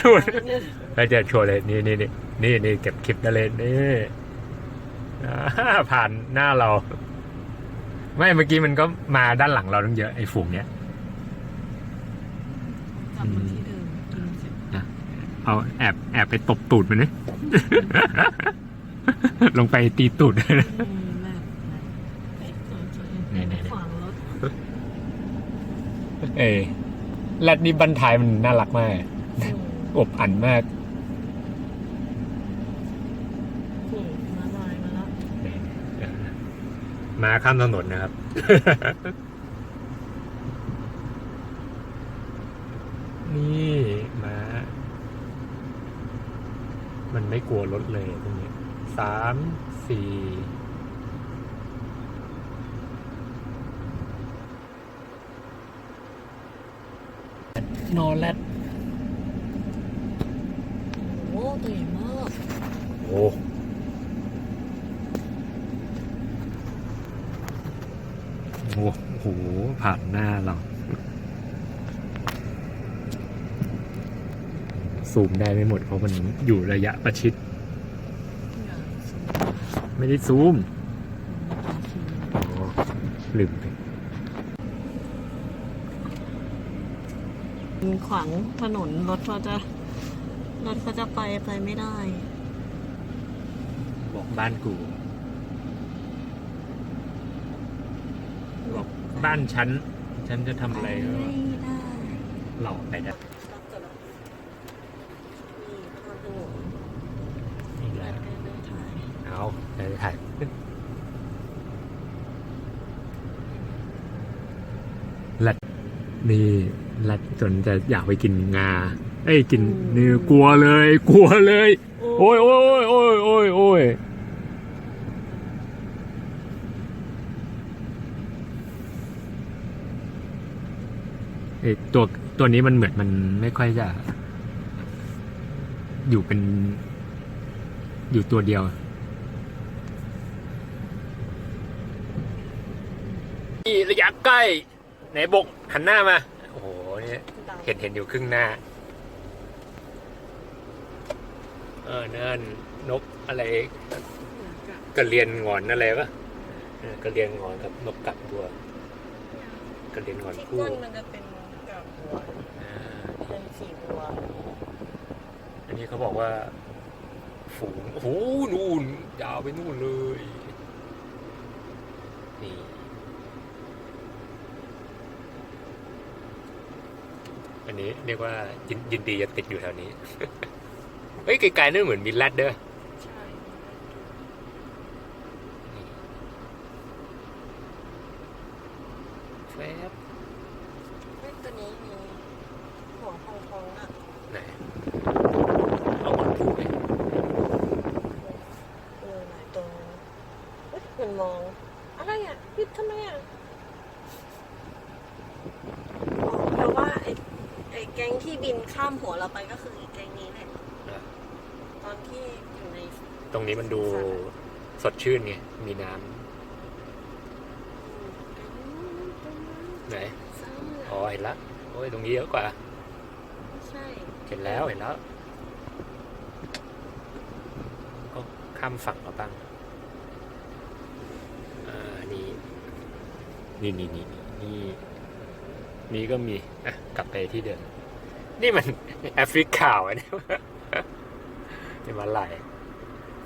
ดูแล้วจะโชว์เลยนี่นี่นี่นี่นี่เก็บคลิปได้เลยนี่อ่าผ่านหน้าเรา ไม่เมื่อกี้มันก็มาด้านหลังเราตั้งเยอะไอ้ฝูงเนี้ยกลับมาที่เดิมกินเสร็จเอาแอบแอบไปตบตูดมันนี่ลงไปตีตูดอืมนั่นไอ้ตัวตัวเองไหนๆๆขวางรถเอยแรดนี่บันทายมันน่ารักมาก อืมอบอันมากอืมมาลายมาแล้วมาข้ามถนนนะครับ นี่มามันไม่กลัวรถเลยตรงนี้สามสี่นอนแรดโอ้ ตัวใหญ่มากโอ้โหโห ผ่านหน้าเราซูมได้ไม่หมดเพราะมันอยู่ระยะประชิด ไม่ได้ซูมลืมไปมันขวางถนนรถเขาจะ รถเขาจะไปไปไม่ได้ บอกบ้านกู บอกบ้านฉัน ฉันจะทำอะไรก็ไม่ได้หลอกไปได้รับก่อนนะนี่ข้ามถนนนี่แหแล้ละวก็ได้ถ่ายเอาเดี๋ยวถ่ายลัดนี่ลัดจนจะอยากไปกินงา เอ้ยกินนี่กลัวเลย กลัวเลย โอ้ยโอ้ยโอ้ยโอ้ยโอ้ยเอ้ยตัวตัวนี้มันเหมือนมันไม่ค่อยจะ อยู่เป็น อยู่ตัวเดียวนี่ระยะใกล้ ไหนบกหันหน้ามา โอ้โหเนี่ยดาวเห็นเห็นอยู่ครึ่งหน้า เออนั่นนกอะไรกระเรียนงอนอะไรปะเออกระเรียนงอนกับนกกัดบัวกระเรียนงอนที่คู่ก้นมันจะเป็นกับหัวอ่าเป็นสีบัวอันนี้เขาบอกว่า ฝูงโอ้โหนู่นยาวไปนู่นเลยนี่อันนี้เรียกว่ายินยินดีจะติดอยู่แถวนี้ เฮ้ยไกลๆนั่นเหมือนมีแรดเด้อใช่แฟบเฮ้ยตัวนี้มีหัวพองพองๆอะไหนเอาหมอนผูกไหมเออหลายตัวเฮ้ยมันมอง อะไรอะพิดทำไมอะอ๋อเพราะว่าไอ้ไอ้แก๊งที่บินข้ามหัวเราไปก็คือไอ้แก๊งนี้แหละอะ ตอนที่อยู่ในตรงนี้มันดูสดชื่นไง มีน้ำไหน อ๋อ เห็นละ โอ้ย ตรงนี้เยอะกว่า ใช่ เห็นแล้ว เห็นแล้ว ก็ข้ามฝั่งมาบ้างอ่า นี่ นี่นี่นี่นี่ นี่ก็มี อะ กลับไปที่เดิม นี่มันแอฟริกาอะเนี่ย นี่มาไหลาย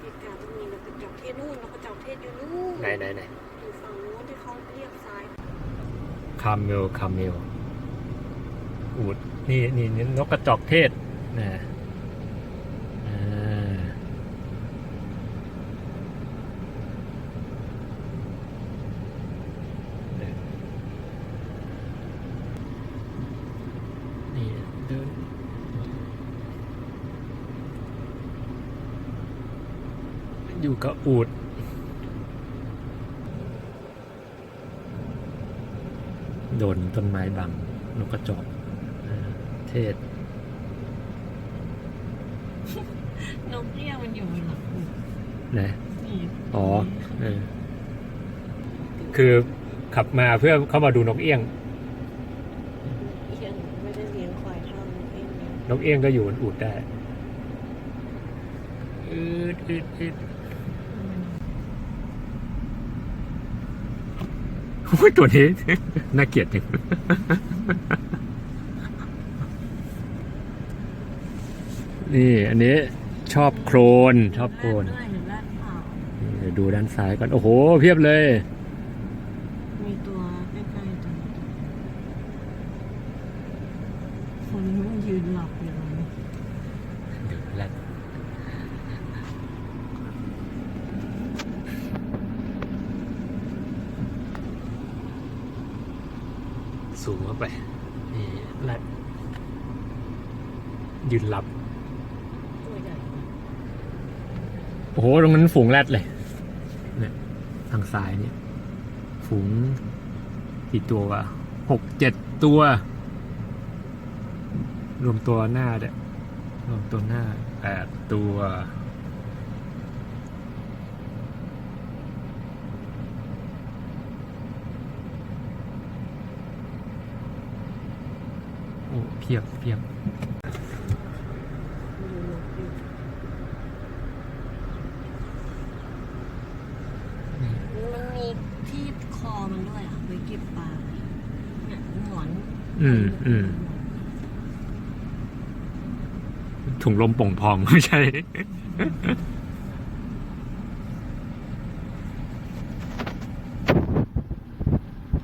เหตุการณ์ต้องมีนกกระจอกเทศนู่นนกกระจอกเทศอยู่นู่นไหนไหนไหนอยู่ฝั่งนู้นที่เขาเรียกซ้ายคาเมลคาเมลอูดนี่นี่นี่นกกระจอกเทศนะอ่านี่เดิน อยู่กับอูดโดนต้นไม้บังนกกระจอกอ่าเทศ นกเรียกมันอยู่บนหลังอู่นะนี่อ๋อเออคือขับมาเพื่อเข้ามาดูนกเอี้ยง เอียงไม่ได้เลี้ยงควายเท่านกเอี้ยงเลี้ยงนนกเอี้ยงก็อยู่บนอูดได้อืดอืดอืด โอ้ยตัวนี้ น่าเกลียดจริงนี่ อันนี้ชอบโครนชอบโครนด้วยเห็นแรกเปล่าเดี๋ยวดูด้านซ้ายก่อน โอ้โห เพียบเลย มีตัวใกล้ๆตัวคนนี้มันยืนหลับอยู่ตรงนี้ เดี๋ยวแรก สูงเข้าไปนี่แรกยืนหลับ โอ้โห ตรงนั้นฝูงแรดเลยเนี่ยทางซ้ายเนี่ย ฝูงกี่ตัววะหกเจ็ดตัว รวมตัวหน้าเด้ยรวมตัวหน้าแปดตัว อ้เพียบเพียบดูนกอยู่มันมีที่คอมันด้วยอะไว้เก็บปลาเนี่ยหงอน อืมอืมถุงลมป่องพองไม่ใช่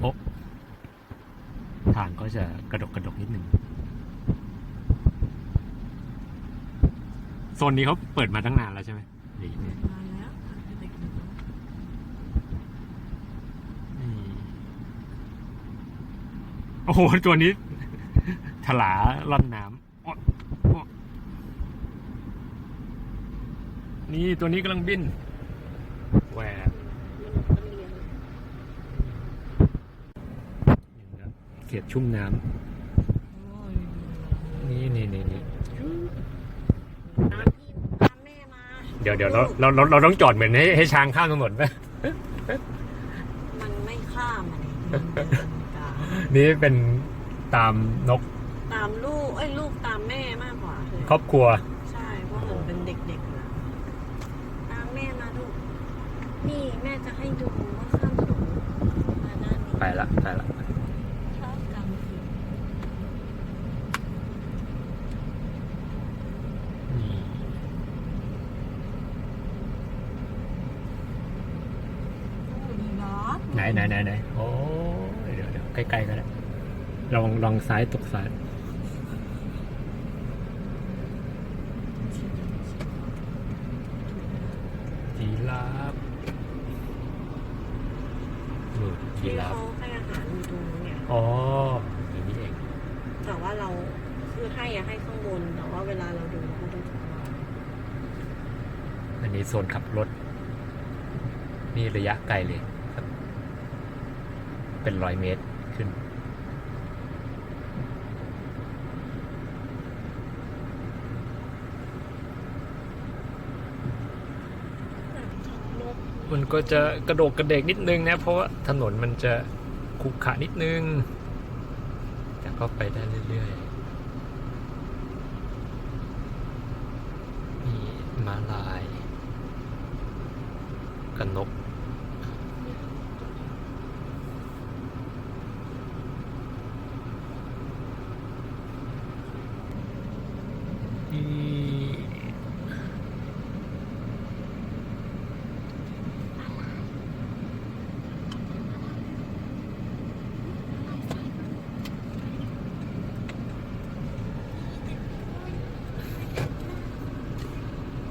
โอะทางก็จะกระดกกระดกนิดนึง โซนนี้เขาเปิดมาตั้งนานแล้วใช่ไหมหรือยังไงมาแล้วเด็กอืมโอ้โห ตัวนี้ ถลาล่อนน้ำนี่ตัวนี้กำลังบินแหวกๆมันเรียนเขตชุ่มน้ำนี่นี่นี่นี่ ตามพี่ตามแม่มา เดี๋ยวเดี๋ยวเราเราเราเราต้องจอดเหมือนให้ให้ช้างข้ามถนนไหมมันไม่ข้ามอะดิมันเดินกลางนี่เป็นตามนกตามลูกเอ้ยลูกตามแม่มากกว่าเลยครอบครัว ใช่เพราะเหมือนเป็นเด็กๆนะตามแม่มาลูกนี่แม่จะให้ดูว่าข้ามถนนมาด้านนี้ ไปละไปละ ชอบกำผิด นี่ โอ้ดีบอส ไหนไหนไหนไหนโอ้ยเดี๋ยวเดี๋ยวใกล้ๆก็ได้ลองลองซ้ายตกซ้ายจีราฟนู่นจีที่ราฟเขาให้อาหารอยู่ตรงนี้เนี่ย อ๋ออย่างนี้เองแต่ว่าเราคือให้อะให้ข้างบน แต่ว่าเวลาเราดูเขาดูของเราอันนี้โซนขับรถ นี่ระยะไกลเลยครับ เป็นร้อยเมตรขึ้น มันก็จะกระโดกกระเดกนิดนึงนะ เพราะว่าถนนมันจะขรุขระนิดนึง แต่ก็ไปได้เรื่อยๆ นี่ม้าลายกันนก นี่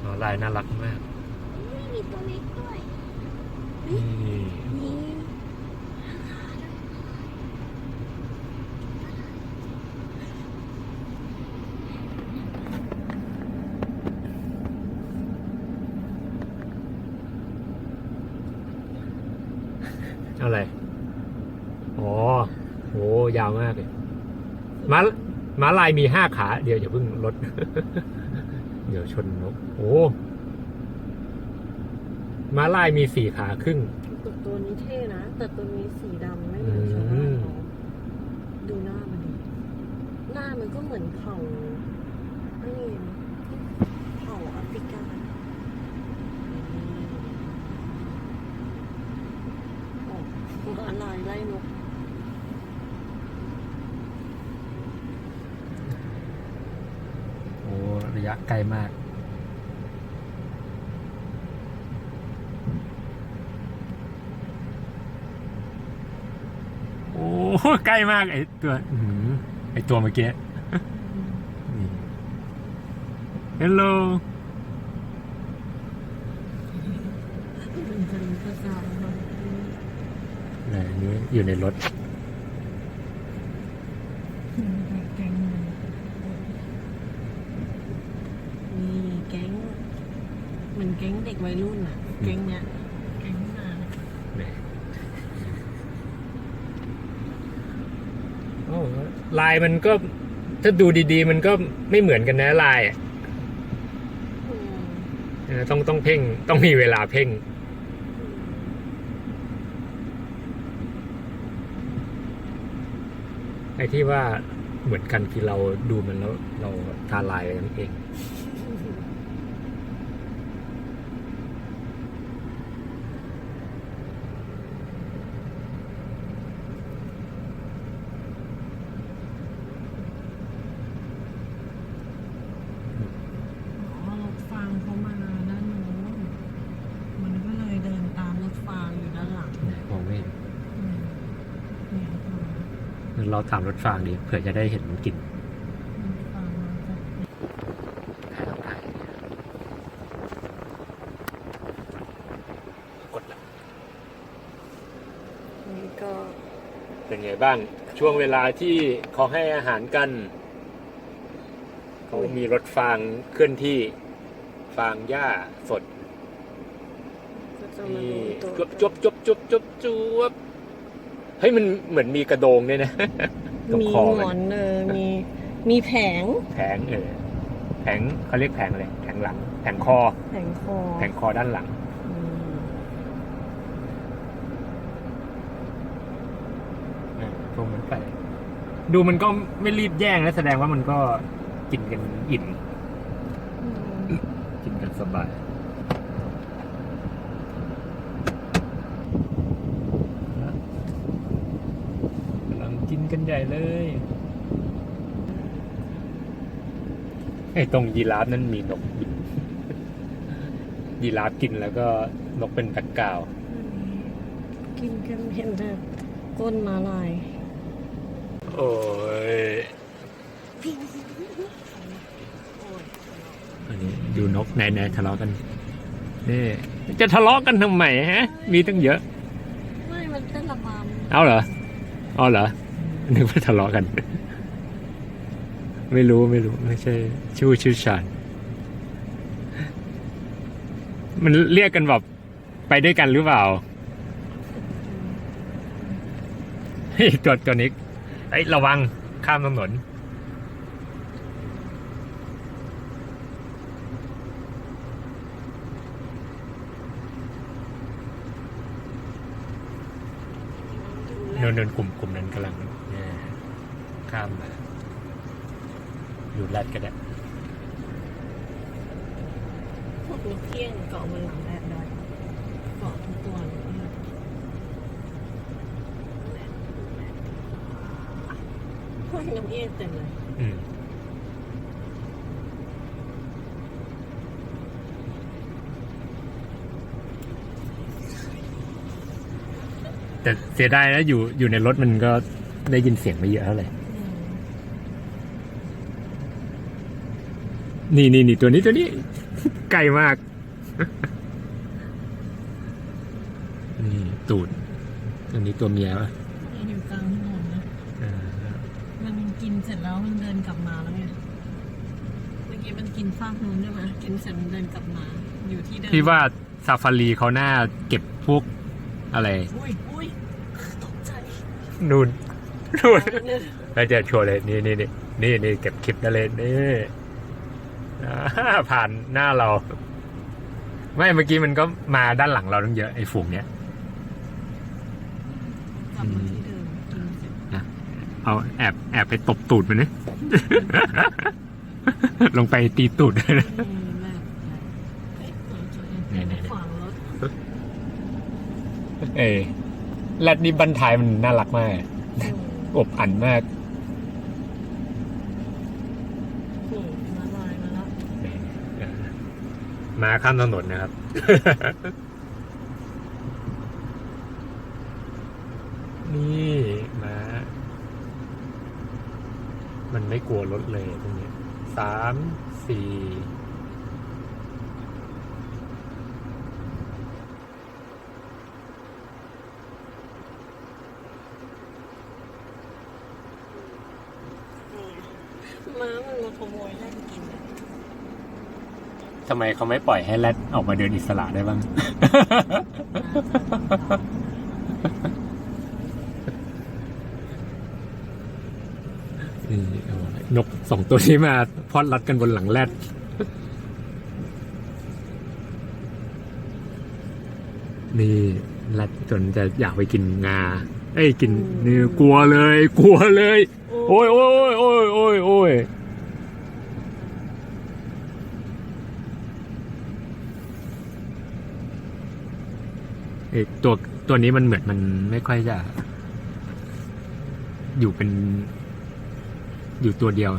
ม้า ลายน่ารักมากไม่มีตัวเล็กด้วยนี่นี่อะไร อ๋อ โห ยาวมากเลยม้าม้าลายมีห้าขา เดี๋ยวอย่าเพิ่งลด เดี๋ยวชนนกโอ้มาลายมีสี่ขาครึ่งตัวตัวนี้เท่นะ แต่ตัวนี้สีดำไม่เหมือนชาวบ้านเขาดูหน้ามันดิหน้ามันก็เหมือนเผ่าไม่เผ่าแอฟริกาออกอะไรไล่นก ยะใกล้มาก โอ้ใกล้มากไอตัวอื้อหือไอตัวเมื่อกี้ฮัลโหลมันจะรู้ภาษาอะไรไหนนี้อยู่ในรถ แก๊งมันนี่แก๊งเหมือนแก๊งเด็กวัยรุ่นอะ แก๊งเนี้ยแก๊งมาโอ้ลายมันก็ถ้าดูดีๆ มันก็ไม่เหมือนกันนะลายอะอืมเออต้องต้องเพ่งต้องมีเวลาเพ่ง ไอ้ที่ว่าเหมือนกันคือเราดูมันแล้วเราทาลายกันเอง อ๋อรถฟางเขามาด้านโน้นมันก็เลยเดินตามรถฟางอยู่ด้านหลัง ไหนมองไม่เห็น อืมเนี่ยค่ะ เราถามรถฟางดิเผื่อจะได้เห็นมันกินรถฟางมาจากให้เราถ่ายกดละนี่ก็เป็นไงบ้าง ช่วงเวลาที่เขาให้อาหารกันเขามีรถฟางเคลื่อนที่ ฟางหญ้าสดก็จะมานี่ดูตัวจวบจวบจวบจวบจวบจวบ เฮ้ยมันเหมือนมีกระโดงด้วยนะตรงมีคอหมมัอนนเออมีมีแผงแผงเออแผงเขาเรียกแผงอะไรแผงหลัง แผงคอ แผงคอแผงคอด้านหลัง อืมอ่าพวกมันไป ดูมันก็ไม่รีบแย่งนะแสดงว่ามันก็กินกันอิ่ม อืมกินกันสบายกำลังกินกัน ใหญ่เลยไอ้ตรงยีราฟนั้นมีนกบินยีราฟกินแล้วก็นกเป็นแบ็กกราวด์กินกันเห็นแต่ก้นมาลาย โอ้ยโอ้ยอันนี้ดูนกไหนไหนทะเลาะกันนี่จะทะเลาะกันทำไมฮะ มีตั้งเยอะ ไม่ มันเป็นระบำเอาเหรอเอาเหรอ นึกว่าทะเลาะกัน ไม่รู้ไม่รู้ ไม่ใช่ ชื่อชื่อชาญมันเรียกกันแบบไปด้วยกันหรือเปล่าเฮ้ยตัวตัวนี้ไอ้ยระวังข้ามถนนเนินเนินกลุ่มกลุ่มนั้นกำลัง ข้ามมา อยู่ลัดก็ได้พวกนกเอี้ยงเกาะบนหลังแรดได้เกาะทุกตัวเลยพวกนกเอี้ยงเต็มเลยอืมแต่เสียดายนะอยู่อยู่ในรถมันก็ได้ยินเสียงไม่เยอะเท่าไหร่ นี่นี่นี่ตัวนี้ตัวนี้ไกลมาก นี่ตูดตัวนี้ตัวเมียป่ะนี่อยู่กลางถนนนะ อ่ามันกินเสร็จแล้วมันเดินกลับมาแล้วไง เมื่อกี้มันกินฟากนู้นใช่ไหมกินเสร็จมันเดินกลับมา อยู่ที่เดิมพี่ว่าซาฟารีเขาน่าเก็บพวกอะไร อุ้ยอุ้ยตกใจนูนนูนเนี่ยแล้วจะโชว์เลย นี่นี่นี่นี่นี่เก็บคลิปได้เลยนี่อ่า ผ่านหน้าเรา ไม่เมื่อกี้มันก็มาด้านหลังเราตั้งเยอะไอ้ฝูงเนี้ยกลับมาที่เดิมกินเสร็จเอาแอบแอบไปตบตูดมันนะลงไปตีตูดอืมแบบเฮ้ยเปิดตัวเองเนี่ยๆๆ ขวางรถเอ้ยแรดนี่บันทายมันน่ารักมากอืมอบอันมาก นี่มาลายมาแล้ว ไหน มาข้ามถนนนะครับ นี่มามันไม่กลัวรถเลยตรงเนี้ยสามสี่ม้ามันมาขโมยแล่นกินอะ ทำไมเขาไม่ปล่อยให้แรดออกมาเดินอิสระได้บ้าง นี่เอาละนกสองตัวนี้มาพอดรัดกันบนหลังแรดนี่แรดจนจะอยากไปกินงา เอ้ยกินนี่กลัวเลย กลัวเลย โอ้ยโอ้ยโอ้ยโอ้ยโอ้ย เอ้ยตัวตัวนี้มันเหมือนมันไม่ค่อยจะ อยู่เป็น อยู่ตัวเดียว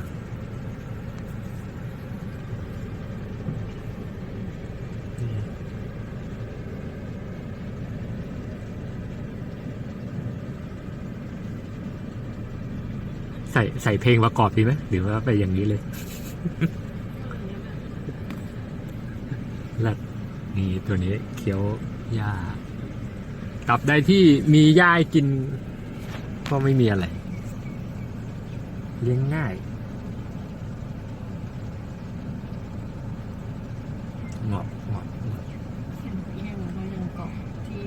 ใส่ใส่เพลงประกอบดีไหมหรือว่าไปอย่างนี้เลยลัดนี่ตัวนี้เคี้ยวหญ้า ตับใดที่มีหญ้าให้กิน ก็ไม่มีอะไร เลี้ยงง่ายเหงาะเหงาะเห็นแย่งเขายังกาะที่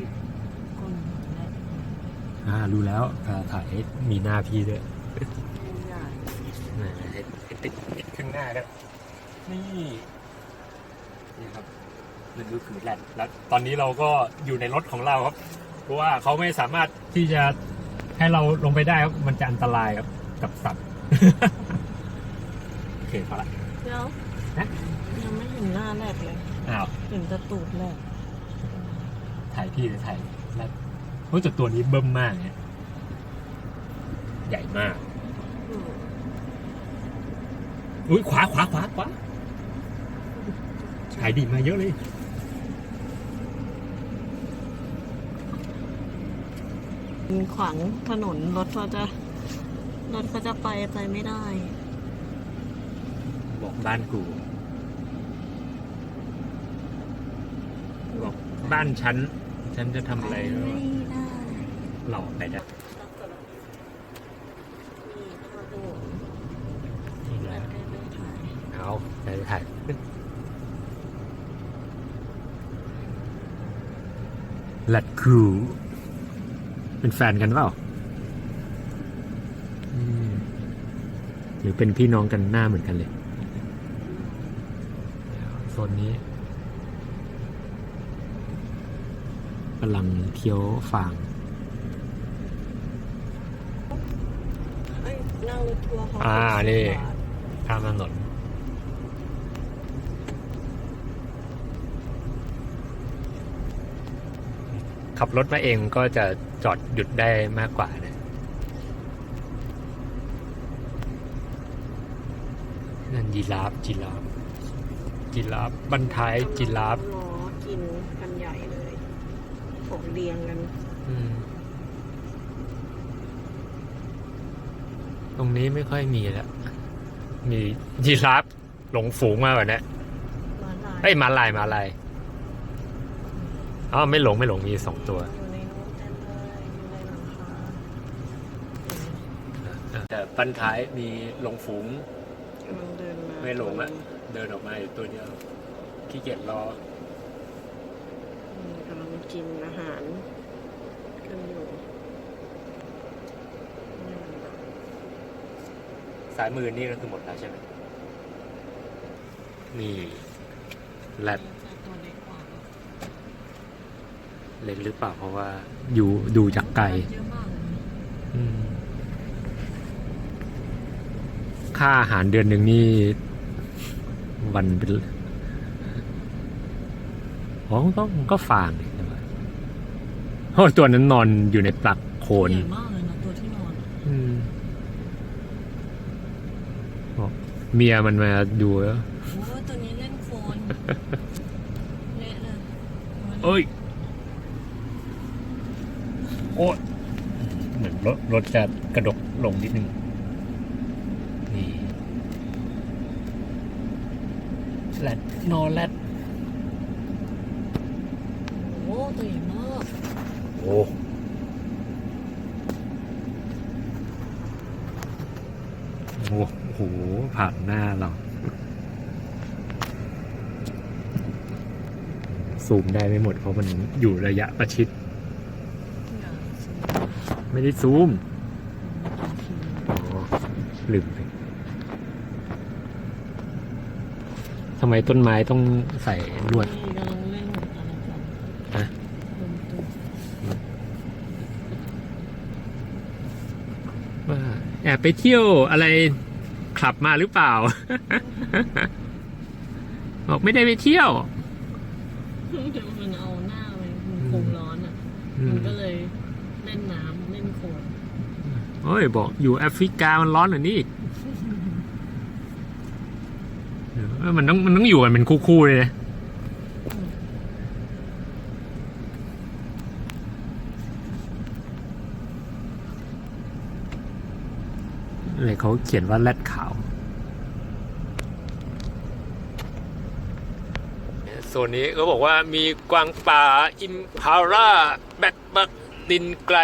ก้นและอ่ารู้แล้วเวลาถ่ายมีหน้าพี่ด้วยใหญ่ติดติดข้างหน้าด้วยนี่นี่ครับนั่นก็คือแรดแล้วตอนนี้เราก็อยู่ในรถของเราครับ เพราะว่าเขาไม่สามารถที่จะให้เราลงไปได้ครับมันจะอันตรายครับกับสัตว์ โอเคพอละ เดี๋ยวฮะ ยังไม่เห็นหน้าแรกเลย อ้าวเห็นแตะตูดแรกถ่ายพี่หรือถ่ายแรดเพราะแต่ตัวนี้เบิ่มมากเนี่ยใหญ่มาก อืมอุ้ยขวาขวาขวาขวาขายดีมาเยอะเลย มัน ขวางถนนรถเขาจะรถเขาจะไปไปไม่ได้ บอกบ้านกู บอกบ้านฉัน ฉันจะทำอะไรไปไม่ได้หลอกไปได้นี่ข้าวโพดนี่แรแล้กวได้ไม่ถ่ายเอาไปถ่ายลัดคู เป็นแฟนกันเปล่าอืมหรือเป็นพี่น้องกันหน้าเหมือนกันเลยโซนนี้กำลังเคี้ยวฟางเอ้ยนั่งรถทัวร์เขาอ่าหกสิบนี่บาทข้ามถนน ขับรถมาเองก็จะจอดหยุดได้มากกว่านะนั่นยีราฟจีราฟจีราฟบรรทายจีราฟล้อกินกันใหญ่เลยผมเรียงกัน อืมตรงนี้ไม่ค่อยมีแล้ว มียีราฟหลงฝูงมากกว่านี้มาลายเอ้ยมาลายมาลาย อ๋อไม่หลงไม่หลงมีสองตัวอยู่ในนู้นเต็มเลยอยู่ในหลังคาแต่ปันท้ายมีหลงฝูงกำลังเดินมาไม่หลงอะเดินออกมาอยู่ตัวเดียวขี้เกียจรอ อืมกำลังกินอาหารกันอยู่อืมสายมือนี่ก็คือหมดแล้วใช่ไหมนี่แรด ตัวเล็กกว่า เล็กหรือเปล่าเพราะว่าอยู่ดูจากไกลเยอะมากเลยอืมค่าอาหารเดือนหนึ่งนี่ วันเป็นอ๋อก็ก็ฟางนี่ใช่ไหมเพราะว่าตัวนั้นนอนอยู่ในปลักโคลนใหญ่มากเลยนะตัวที่นอนอะอืมบอกเมียมันมาดูแล้วโอ้ยตัวนี้เล่นโคลนเอ้ยโอ้ย โอ้เหมือนรถรถจะกระดกลงนิดนึงนี่แรดนอแรดโอ้ตัวใหญ่มากโอ้โหโอ้โหผ่านหน้าเราซูมได้ไม่หมดเพราะมันอยู่ระยะประชิด ไม่ได้ซูมอ๋อลืมไปทำไมต้นไม้ต้องใส่ลวดนี่กำลังเล่นอะไรกันฮะดนตรีว่าแอบไปเที่ยวอะไรคลับมาหรือเปล่า บอกไม่ได้ไปเที่ยวเดี๋ยวมันเอาหน้าไปมันคงร้อนอะ มันก็เลยเล่นน้ำเล่นโคลน โอ้ย บอกอยู่แอฟริกามันร้อนเหรอนี่เออมันต้องมันต้องอยู่กันเป็นคู่ๆเลยนะอะไรเขาเขียนว่าแรดขาวโซนนี้เขาบอกว่ามีกวางป่า อิมพาราแบกบักดินไกล